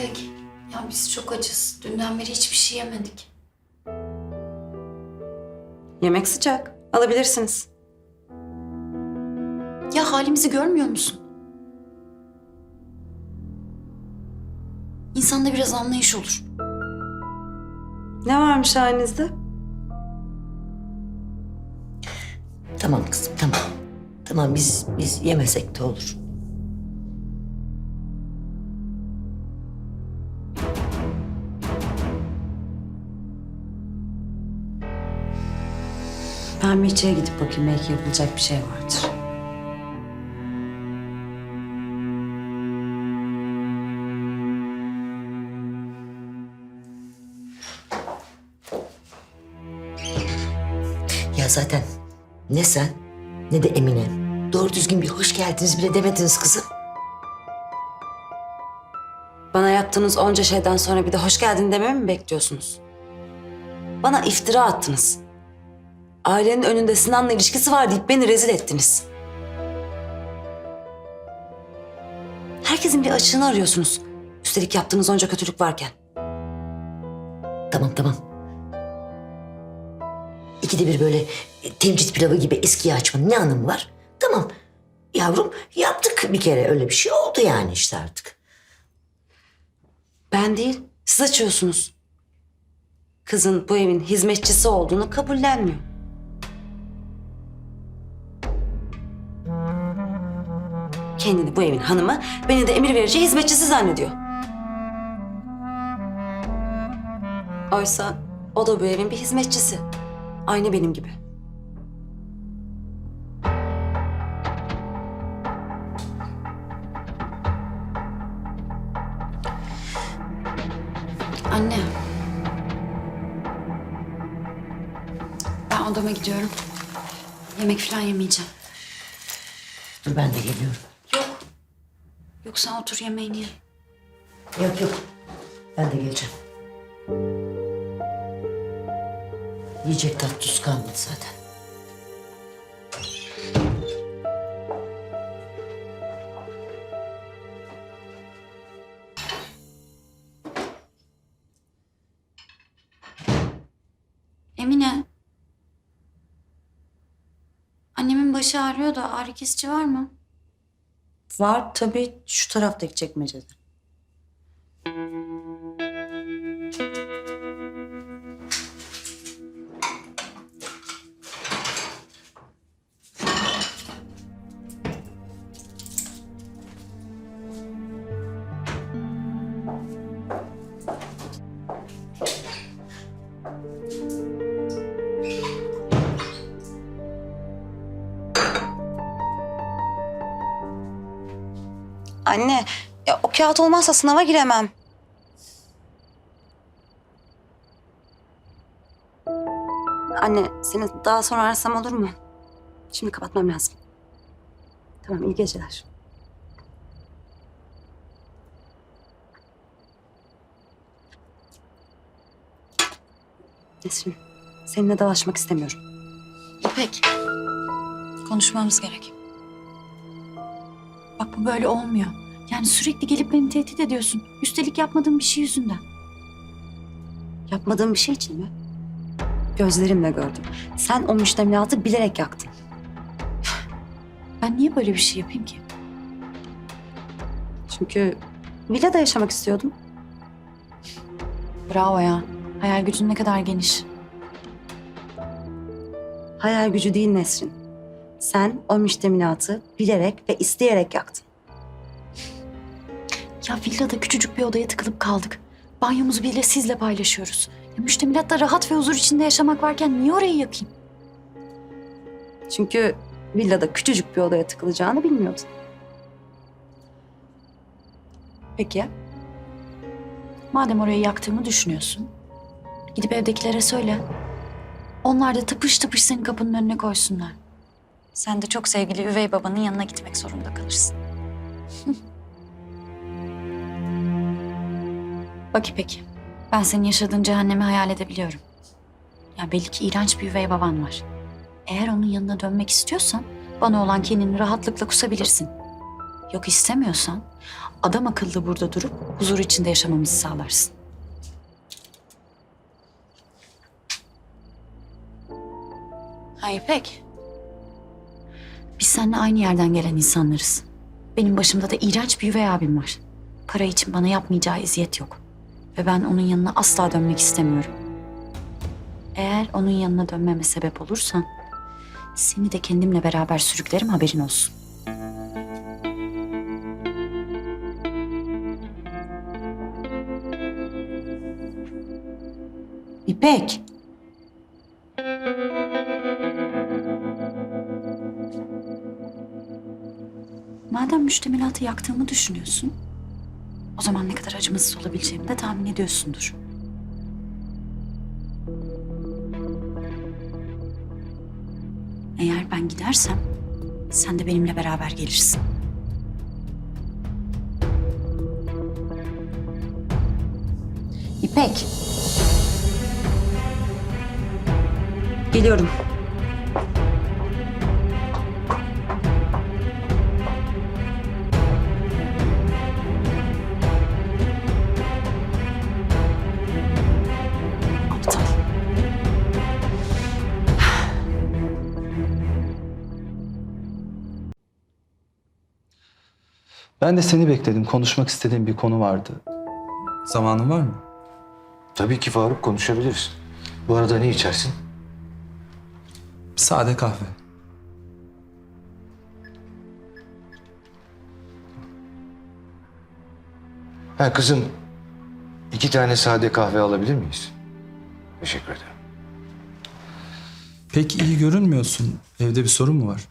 İpek, ya biz çok acız. Dünden beri hiçbir şey yemedik. Yemek sıcak. Alabilirsiniz. Ya halimizi görmüyor musun? İnsanda biraz anlayış olur. Ne varmış halinizde? Tamam kızım tamam. Tamam biz biz yemesek de olur. Bir içeri gidip bakayım. Belki yapılacak bir şey vardır. Ya zaten ne sen ne de Emine. Doğru düzgün bir hoş geldiniz bile demediniz kızım. Bana yaptığınız onca şeyden sonra bir de hoş geldin dememi mi bekliyorsunuz? Bana iftira attınız. Ailenin önünde Sinan'la ilişkisi var deyip beni rezil ettiniz. Herkesin bir açığını arıyorsunuz. Üstelik yaptığınız onca kötülük varken. Tamam tamam. İkide bir böyle e, temcit pilavı gibi eskiyi açmanın ne anlamı var? Tamam yavrum yaptık bir kere öyle bir şey oldu yani işte artık. Ben değil, siz açıyorsunuz. Kızın bu evin hizmetçisi olduğunu kabullenmiyor. Kendini bu evin hanımı, beni de emir verici hizmetçisi zannediyor. Oysa o da bu evin bir hizmetçisi. Aynı benim gibi. Anne. Ben odama gidiyorum. Yemek falan yemeyeceğim. Dur ben de geliyorum. Yok. Sen otur yemeğini ye. Yok yok ben de geleceğim. Yiyecek tat tuz kalmadı zaten. Emine. Annemin başı ağrıyor da ağrı kesici var mı? Var tabii şu taraftaki çekmecede. Anne, ya o kağıt olmazsa sınava giremem. Anne, seni daha sonra arasam olur mu? Şimdi kapatmam lazım. Tamam, iyi geceler. Nesrin, seninle dalaşmak istemiyorum. İpek. Konuşmamız gerek. Bak bu böyle olmuyor. Yani sürekli gelip beni tehdit ediyorsun. Üstelik yapmadığım bir şey yüzünden. Yapmadığım bir şey için mi? Gözlerimle gördüm. Sen o müştemilatı bilerek yaktın. Ben niye böyle bir şey yapayım ki? Çünkü villada yaşamak istiyordum. Bravo ya. Hayal gücün ne kadar geniş. Hayal gücü değil Nesrin. Sen o müştemilatı bilerek ve isteyerek yaktın. Ya villada küçücük bir odaya tıkılıp kaldık. Banyomuzu bile sizle paylaşıyoruz. Ya müştemilatta rahat ve huzur içinde yaşamak varken niye orayı yakayım? Çünkü villada küçücük bir odaya tıkılacağını bilmiyordun. Peki ya? Madem orayı yaktığımı düşünüyorsun. Gidip evdekilere söyle. Onlar da tıpış tıpış senin kapının önüne koysunlar. Sen de çok sevgili üvey babanın yanına gitmek zorunda kalırsın. Bak İpek, ben senin yaşadığın cehennemi hayal edebiliyorum. Ya belli ki iğrenç bir üvey baban var. Eğer onun yanına dönmek istiyorsan bana olan kinini rahatlıkla kusabilirsin. Yok istemiyorsan adam akıllı burada durup huzur içinde yaşamamızı sağlarsın. Ha İpek. Biz seninle aynı yerden gelen insanlarız. Benim başımda da iğrenç bir üvey abim var. Para için bana yapmayacağı eziyet yok. Ve ben onun yanına asla dönmek istemiyorum. Eğer onun yanına dönmeme sebep olursan... ...seni de kendimle beraber sürüklerim haberin olsun. İpek. Madem müştemilatı yaktığımı düşünüyorsun... ...o zaman ne kadar acımasız olabileceğimi de tahmin ediyorsundur. Eğer ben gidersem sen de benimle beraber gelirsin. İpek. Geliyorum. Ben de seni bekledim. Konuşmak istediğim bir konu vardı. Zamanın var mı? Tabii ki Faruk konuşabiliriz. Bu arada ne içersin? Sade kahve. Ha kızım, iki tane sade kahve alabilir miyiz? Teşekkür ederim. Pek iyi görünmüyorsun. Evde bir sorun mu var?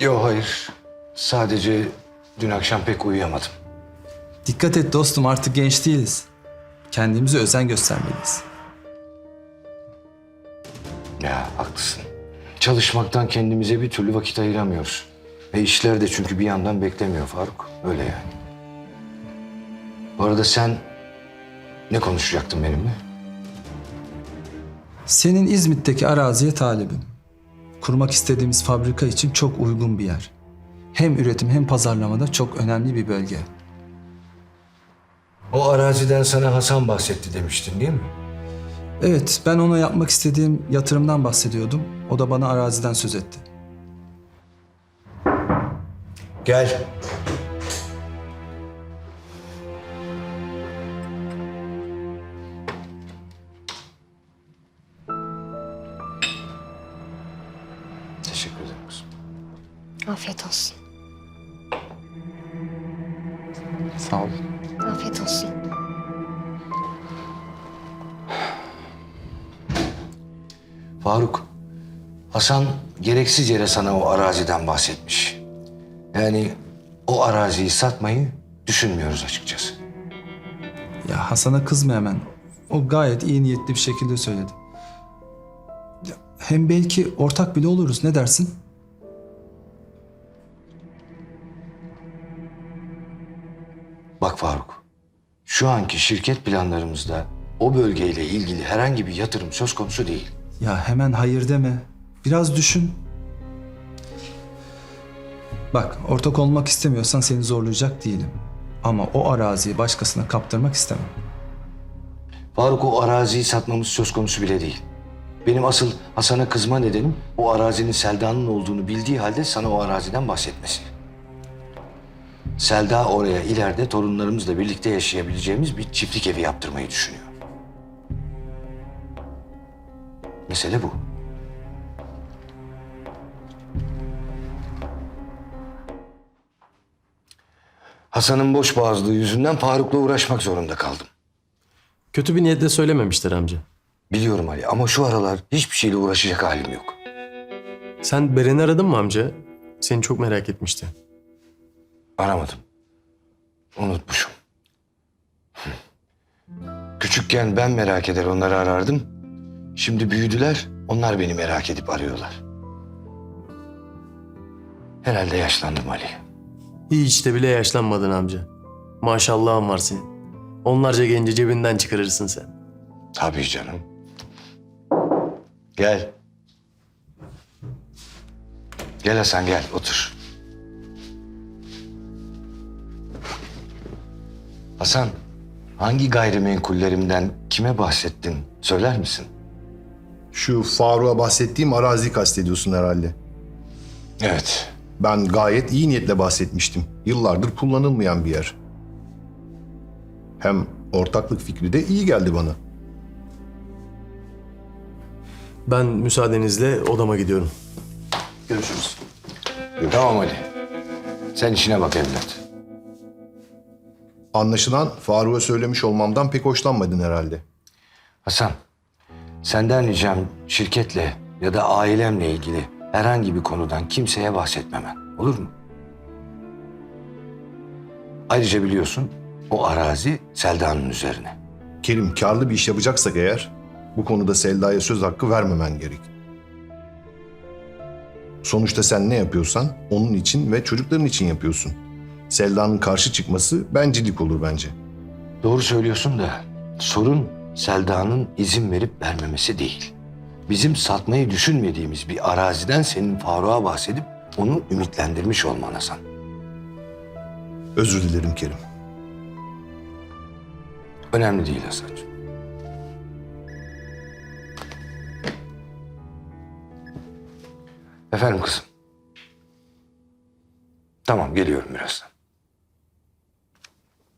Yok hayır. Sadece dün akşam pek uyuyamadım. Dikkat et dostum artık genç değiliz. Kendimize özen göstermeliyiz. Ya haklısın. Çalışmaktan kendimize bir türlü vakit ayıramıyoruz. Ve işler de çünkü bir yandan beklemiyor Faruk. Öyle yani. Bu arada sen ne konuşacaktın benimle? Senin İzmit'teki araziye talibim. Kurmak istediğimiz fabrika için çok uygun bir yer. Hem üretim hem pazarlamada çok önemli bir bölge. O araziden sana Hasan bahsetti demiştin değil mi? Evet, ben ona yapmak istediğim yatırımdan bahsediyordum. O da bana araziden söz etti. Gel. Teşekkür ederim kızım. Afiyet olsun. Sağ ol. Afiyet olsun. Faruk, Hasan gereksiz yere sana o araziden bahsetmiş. Yani o araziyi satmayı düşünmüyoruz açıkçası. Ya Hasan'a kızma hemen. O gayet iyi niyetli bir şekilde söyledi. Ya, hem belki ortak bile oluruz. Ne dersin? Bak Faruk, şu anki şirket planlarımızda o bölgeyle ilgili herhangi bir yatırım söz konusu değil. Ya hemen hayır deme. Biraz düşün. Bak ortak olmak istemiyorsan seni zorlayacak değilim. Ama o araziyi başkasına kaptırmak istemem. Faruk o araziyi satmamız söz konusu bile değil. Benim asıl Hasan'a kızma nedenim o arazinin Selda'nın olduğunu bildiği halde sana o araziden bahsetmesi. Selda oraya ileride torunlarımızla birlikte yaşayabileceğimiz bir çiftlik evi yaptırmayı düşünüyor. Mesele bu. Hasan'ın boş boğazlığı yüzünden Faruk'la uğraşmak zorunda kaldım. Kötü bir niyetle söylememiştir amca. Biliyorum Ali ama şu aralar hiçbir şeyle uğraşacak halim yok. Sen Beren'i aradın mı amca? Seni çok merak etmişti. Aramadım. Unutmuşum. Küçükken ben merak eder onları arardım. Şimdi büyüdüler, onlar beni merak edip arıyorlar. Herhalde yaşlandım Ali. Hiç de bile yaşlanmadın amca. Maşallahın var senin. Onlarca genci cebinden çıkarırsın sen. Tabii canım. Gel. Gel Hasan gel, otur. Hasan, hangi gayrimenkullerimden kime bahsettin? Söyler misin? Şu Faruk'a bahsettiğim arazi kastediyorsun herhalde. Evet. Ben gayet iyi niyetle bahsetmiştim. Yıllardır kullanılmayan bir yer. Hem ortaklık fikri de iyi geldi bana. Ben müsaadenizle odama gidiyorum. Görüşürüz. Tamam Ali. Sen işine bak evlat. Anlaşılan Faruk'a söylemiş olmamdan pek hoşlanmadın herhalde. Hasan, senden ricam şirketle ya da ailemle ilgili herhangi bir konudan kimseye bahsetmemen. Olur mu? Ayrıca biliyorsun o arazi Selda'nın üzerine. Kerim karlı bir iş yapacaksak eğer bu konuda Selda'ya söz hakkı vermemen gerek. Sonuçta sen ne yapıyorsan onun için ve çocukların için yapıyorsun. Selda'nın karşı çıkması bencillik olur bence. Doğru söylüyorsun da sorun Selda'nın izin verip vermemesi değil. Bizim satmayı düşünmediğimiz bir araziden senin Faruk'a bahsedip onu ümitlendirmiş olman Hasan. Özür dilerim Kerim. Önemli değil Hasan'cığım. Efendim kızım. Tamam geliyorum birazdan.